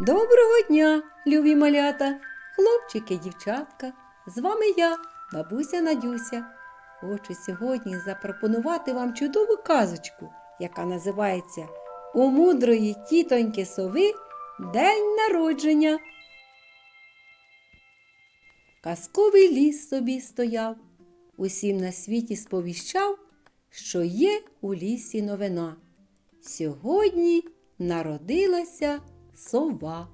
Доброго дня, любі малята, хлопчики, дівчатка. З вами я, бабуся Надюся. Хочу сьогодні запропонувати вам чудову казочку, яка називається У мудрої тітоньки сови День народження. Казковий ліс собі стояв, усім на світі сповіщав, що є у лісі новина. Сьогодні народилася сова.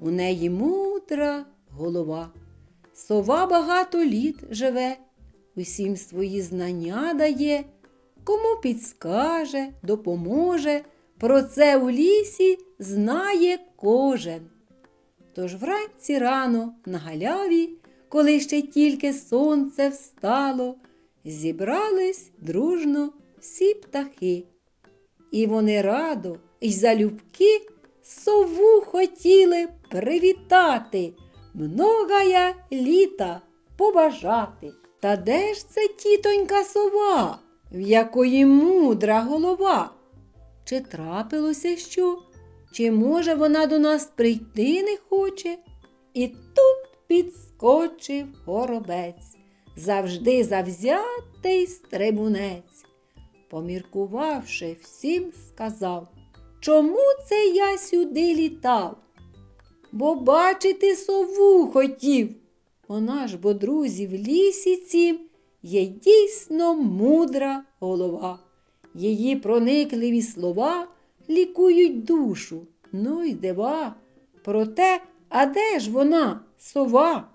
У неї мудра голова. Сова багато літ живе, усім свої знання дає, кому підскаже, допоможе. Про це у лісі знає кожен. Тож вранці рано на галяві, коли ще тільки сонце встало, зібрались дружно всі птахи. І вони радо й залюбки сову хотіли привітати, многая літа побажати. Та де ж це тітонька сова, в якої мудра голова? Чи трапилося що? Чи може вона до нас прийти не хоче? І тут підскочив горобець, завжди завзятий стрибунець. Поміркувавши, всім сказав, чому це я сюди літав? Бо бачити сову хотів. Вона ж бо друзі в лісі цім є дійсно мудра голова. Її проникливі слова лікують душу. Ну й дива. Проте, а де ж вона, сова?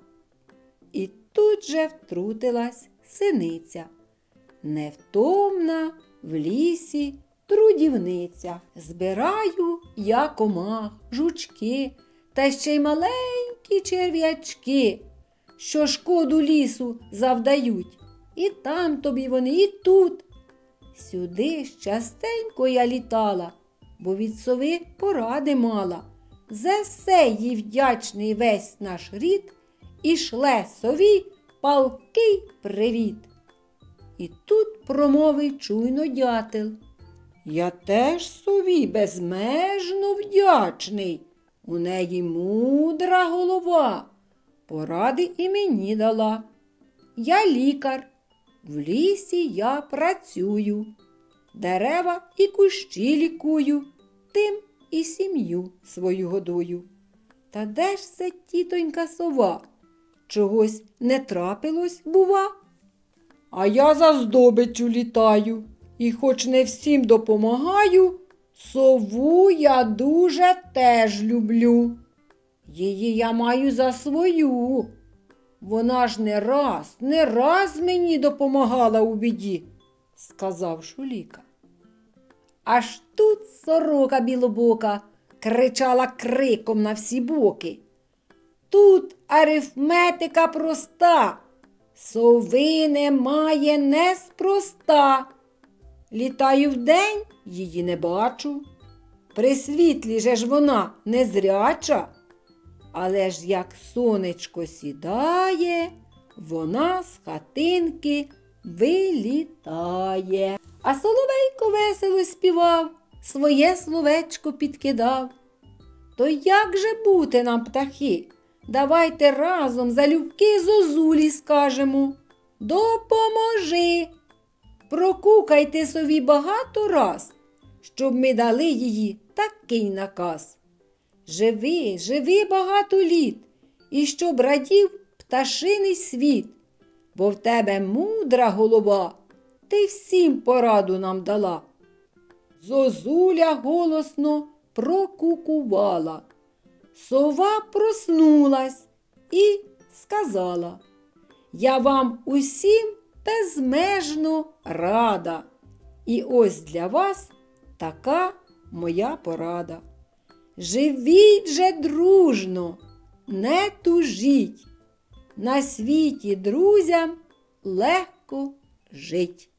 І тут же втрутилась синиця. Невтомна в лісі трудівниця. Збираю я комах, жучки та ще й маленькі черв'ячки, що шкоду лісу завдають. І там тобі вони, і тут. Сюди ж частенько я літала, бо від сови поради мала. За все їй вдячний весь наш рід і шле сові палкий привіт. І тут промовив чуйно дятел. Я теж сові безмежно вдячний. У неї мудра голова. Поради і мені дала. Я лікар, в лісі я працюю. Дерева і кущі лікую, тим і сім'ю свою годую. Та де ж це тітонька сова? Чогось не трапилось, бува? А я за здобиччю літаю, і хоч не всім допомагаю, сову я дуже теж люблю. Її я маю за свою. Вона ж не раз, не раз мені допомагала у біді, сказав Шуліка. Аж тут сорока білобока кричала криком на всі боки. Тут арифметика проста, сови немає неспроста. Літаю вдень, її не бачу. При світлі же ж вона незряча. Але ж як сонечко сідає, вона з хатинки вилітає. А соловейко весело співав, своє словечко підкидав. То як же бути нам, птахи? Давайте разом залюбки зозулі скажемо. Допоможи. Прокукайте сові багато раз, щоб ми дали її такий наказ. Живи, живи багато літ, і щоб радів пташиний світ, бо в тебе мудра голова, ти всім пораду нам дала. Зозуля голосно прокукувала. Сова проснулась і сказала, я вам усім безмежно рада. І ось для вас така моя порада. Живіть же дружно, не тужіть, на світі друзям легко жить.